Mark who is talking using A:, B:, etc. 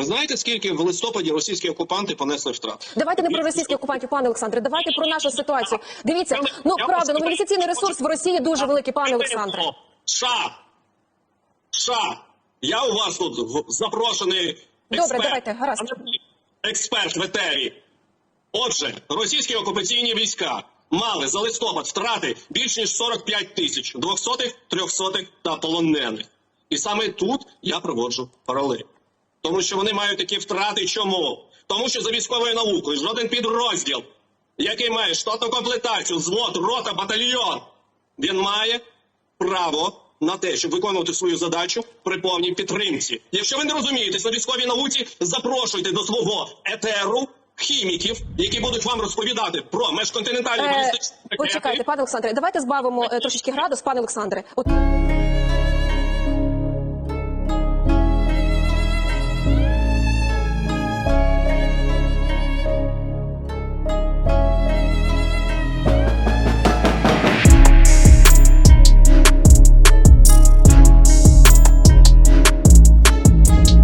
A: Ви знаєте, скільки в листопаді російські окупанти понесли втрат?
B: Давайте не про російських окупантів, пане Олександре. Давайте про нашу ситуацію. Дивіться, ну правда, мобілізаційний ресурс в Росії дуже великий, пане Олександре.
A: США! США! Я у вас тут запрошений
B: Добре, давайте, гаразд.
A: Експерт в етері. Отже, російські окупаційні війська мали за листопад втрати більш ніж 45 тисяч двохсотих, трьохсотих та полонених. І саме тут я проводжу паралель. Тому що вони мають такі втрати. Чому? Тому що за військовою наукою жоден підрозділ, який має штатну комплектацію, взвод, рота, батальйон, він має право на те, щоб виконувати свою задачу при повній підтримці. Якщо ви не розумієтесь на військовій науці, запрошуйте до свого етеру хіміків, які будуть вам розповідати про межконтинентальні
B: Е,
A: балістичні ракети.
B: почекайте, пане Олександре, давайте збавимо е, трошечки градус, пане Олександре. От